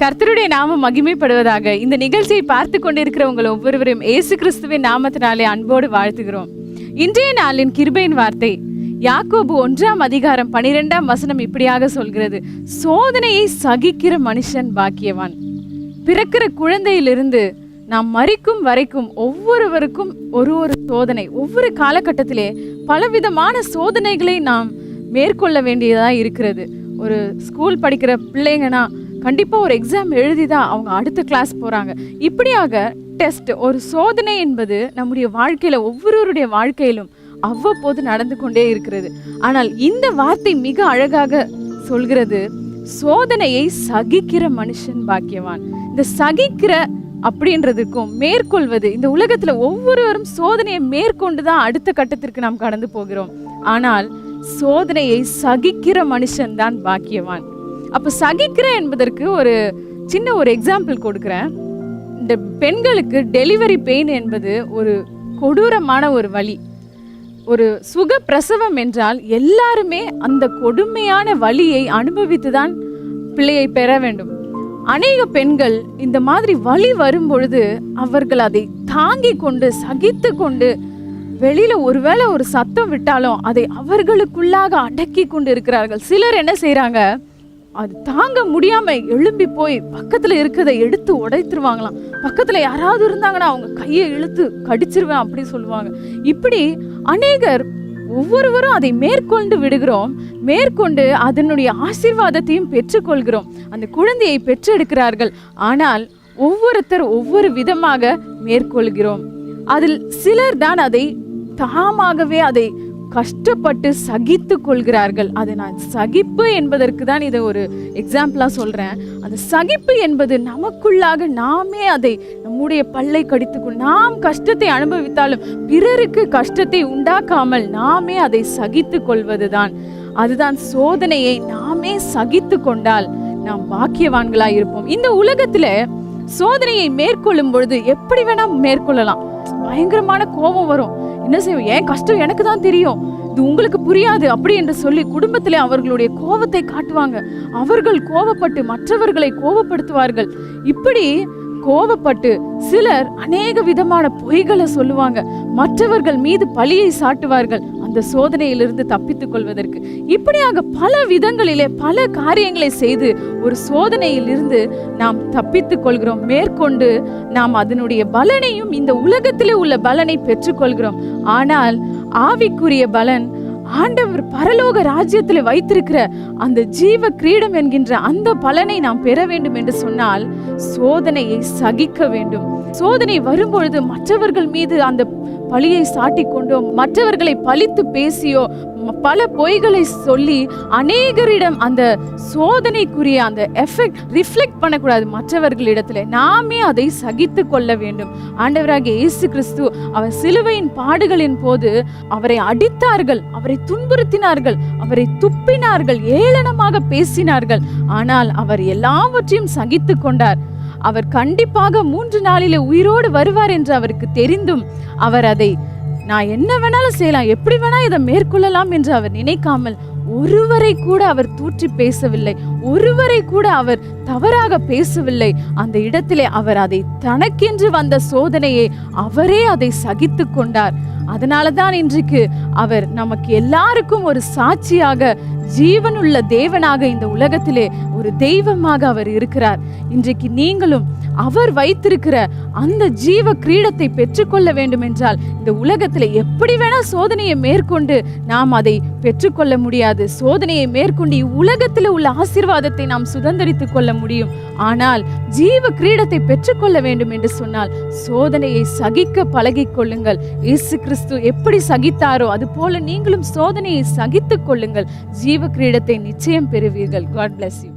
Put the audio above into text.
கர்த்தருடைய நாமம் மகிமைப்படுவதாக இந்த நிகழ்ச்சியை பார்த்து கொண்டிருக்கிற உங்கள் ஒவ்வொருவரையும் இயேசு கிறிஸ்துவின் நாமத்தினாலே அன்போடு வாழ்த்துகிறோம். இன்றைய நாளின் கிருபையின் வார்த்தை யாக்கோபு ஒன்றாம் அதிகாரம் பனிரெண்டாம் வசனம் இப்படியாக சொல்கிறது சோதனையை சகிக்கிற மனுஷன் பாக்கியவான். பிறக்கிற குழந்தையிலிருந்து நாம் மறிக்கும் வரைக்கும் ஒவ்வொருவருக்கும் ஒரு ஒரு சோதனை ஒவ்வொரு காலகட்டத்திலே பலவிதமான சோதனைகளை நாம் மேற்கொள்ள வேண்டியதாக இருக்கிறது. ஒரு ஸ்கூல் படிக்கிற பிள்ளைங்கன்னா கண்டிப்பாக ஒரு எக்ஸாம் எழுதி தான் அவங்க அடுத்த கிளாஸ் போகிறாங்க இப்படியாக டெஸ்ட் ஒரு சோதனை என்பது நம்முடைய வாழ்க்கையில் ஒவ்வொருவருடைய வாழ்க்கையிலும் அவ்வப்போது நடந்து கொண்டே இருக்கிறது. ஆனால் இந்த வார்த்தை மிக அழகாக சொல்கிறது சோதனையை சகிக்கிற மனுஷன் பாக்கியவான். இந்த சகிக்கிற அப்படின்றதுக்கும் மேற்கொள்வது இந்த உலகத்தில் ஒவ்வொருவரும் சோதனையை மேற்கொண்டு தான் அடுத்த கட்டத்திற்கு நாம் கடந்து போகிறோம். ஆனால் சோதனையை சகிக்கிற மனுஷன் தான் பாக்கியவான். அப்போ சகிக்கிறேன் என்பதற்கு ஒரு சின்ன ஒரு எக்ஸாம்பிள் கொடுக்குறேன். இந்த பெண்களுக்கு டெலிவரி பெயின் என்பது ஒரு கொடூரமான ஒரு வழி ஒரு சுக பிரசவம் என்றால் எல்லாருமே அந்த கொடுமையான வழியை அனுபவித்து தான் பிள்ளையை பெற வேண்டும். அநேக பெண்கள் இந்த மாதிரி வழி வரும் பொழுது அவர்கள் அதை தாங்கி கொண்டு சகித்து கொண்டு வெளியில ஒருவேளை ஒரு சத்தம் விட்டாலும் அதை அவர்களுக்குள்ளாக அடக்கி கொண்டு இருக்கிறார்கள் சிலர் என்ன செய்கிறாங்க அது தாங்க முடியாம எழும்பி போய் பக்கத்துல இருக்கிறதை எடுத்து உடைத்துருவாங்களாம். பக்கத்துல யாராவது இருந்தாங்கன்னா அவங்க கையை இழுத்து கடிச்சிருவேன் அப்படின்னு சொல்லுவாங்க. இப்படி அநேகர் ஒவ்வொருவரும் அதை மேற்கொண்டு விடுகிறோம். மேற்கொண்டு அதனுடைய ஆசீர்வாதத்தையும் பெற்றுக்கொள்கிறோம். அந்த குழந்தையை பெற்றெடுக்கிறார்கள். ஆனால் ஒவ்வொருத்தர் ஒவ்வொரு விதமாக மேற்கொள்கிறோம். அதில் சிலர் தான் அதை தாமாகவே அதை கஷ்டப்பட்டு சகித்து கொள்கிறார்கள். அதை நான் சகிப்பு என்பதற்கு தான் இதை ஒரு எக்ஸாம்பிளாக சொல்கிறேன் அந்த சகிப்பு என்பது நமக்குள்ளாக நாமே அதை நம்முடைய பல்லை கடித்துக்கொள் நாம் கஷ்டத்தை அனுபவித்தாலும் பிறருக்கு கஷ்டத்தை உண்டாக்காமல் நாமே அதை சகித்து கொள்வதுதான். அதுதான் சோதனையை நாமே சகித்து கொண்டால் நாம் பாக்கியவான்களாக இருப்போம். இந்த உலகத்தில் சோதனையை மேற்கொள்ளும் பொழுது எப்படி வேணால் மேற்கொள்ளலாம். பயங்கரமான கோபம் வரும். என்ன செய்வோம்? ஏன் கஷ்டம் எனக்கு தான் தெரியும். இது உங்களுக்கு புரியாது. அப்படி என்று சொல்லி குடும்பத்திலே அவர்களுடைய கோபத்தை காட்டுவாங்க. அவர்கள் கோபப்பட்டு மற்றவர்களை கோபப்படுத்துவார்கள். இப்படி கோபப்பட்டு சிலர் அநேக விதமான பொய்களை சொல்லுவாங்க. மற்றவர்கள் மீது பழியை சாட்டுவார்கள். அந்த சோதனையிலிருந்து தப்பித்துக் கொள்வதற்கு. இப்படியாக பல விதங்களிலே பல காரியங்களை செய்து ஒரு சோதனையிலிருந்து நாம் தப்பித்துக் கொள்கிறோம். மேற்கொண்டு நாம் அதனுடைய பலனையும் இந்த உலகத்திலே உள்ள பலனை பெற்றுக்கொள்கிறோம் ஆனால் ஆவிக்குரிய பலன் ஆண்டவர் பரலோக ராஜ்யத்தில் வைத்திருக்கிற அந்த ஜீவ கிரீடம் என்கின்ற அந்த பலனை நாம் பெற வேண்டும் என்று சொன்னால் சோதனையை சகிக்க வேண்டும். சோதனை வரும்பொழுது மற்றவர்கள் மீது அந்த பழியை சாட்டி கொண்டோ மற்றவர்களை பழித்து பேசியோ பல பொய்களை சொல்லி அநேகரிடம் அந்த சோதனைக்குரிய அந்த எஃபெக்ட் ரிஃப்ளெக்ட் பண்ணக்கூடாது மற்றவர்களிடத்தில். நாமே அதை சகித்து கொள்ள வேண்டும். ஆண்டவராக இயேசு கிறிஸ்து அவர் சிலுவையின் பாடுகளின் போது அவரை அடித்தார்கள் அவரை துன்புறுத்தினார்கள் அவரை துப்பினார்கள் ஏளனமாக பேசினார்கள். ஆனால் அவர் எல்லாவற்றையும் சகித்து கொண்டார். அவர் கண்டிப்பாக மூன்று நாளிலே உயிரோடு வருவார் என்று அவருக்கு தெரிந்தும் அவர் அதை நான் என்ன வேணாலும் செய்யலாம் எப்படி வேணா இதை மேற்கொள்ளலாம் என்று அவர் நினைக்காமல் ஒருவரை கூட அவர் தூற்றி பேசவில்லை. ஒருவரை கூட அவர் தவறாக பேசவில்லை. அந்த இடத்திலே அவர் அதை தனக்கென்று வந்த சோதனையை அவரே அதை சகித்து கொண்டார். அதனால தான் இன்றைக்கு அவர் நமக்கு எல்லாருக்கும் ஒரு சாட்சியாக ஜீவனுள்ள தேவனாக இந்த உலகத்திலே ஒரு தெய்வமாக அவர் இருக்கிறார். இன்றைக்கு நீங்களும் அவர் வைத்திருக்கிற அந்த ஜீவ கிரீடத்தை பெற்றுக்கொள்ள வேண்டும் என்றால் இந்த உலகத்தில் எப்படி வேணா சோதனையை மேற்கொண்டு நாம் அதை பெற்றுக்கொள்ள முடியாது. சோதனையை மேற்கொண்டு இவ்வுலகத்தில் உள்ள ஆசீர்வாதத்தை நாம் சுதந்திரித்துக் கொள்ள முடியும். ஆனால் ஜீவ கிரீடத்தை பெற்றுக்கொள்ள வேண்டும் என்று சொன்னால் சோதனையை சகிக்க பழகிக் கொள்ளுங்கள். இயேசு கிறிஸ்து எப்படி சகித்தாரோ அது போல நீங்களும் சோதனையை சகித்துக் கொள்ளுங்கள். ஜீவ கிரீடத்தை நிச்சயம் பெறுவீர்கள். God bless you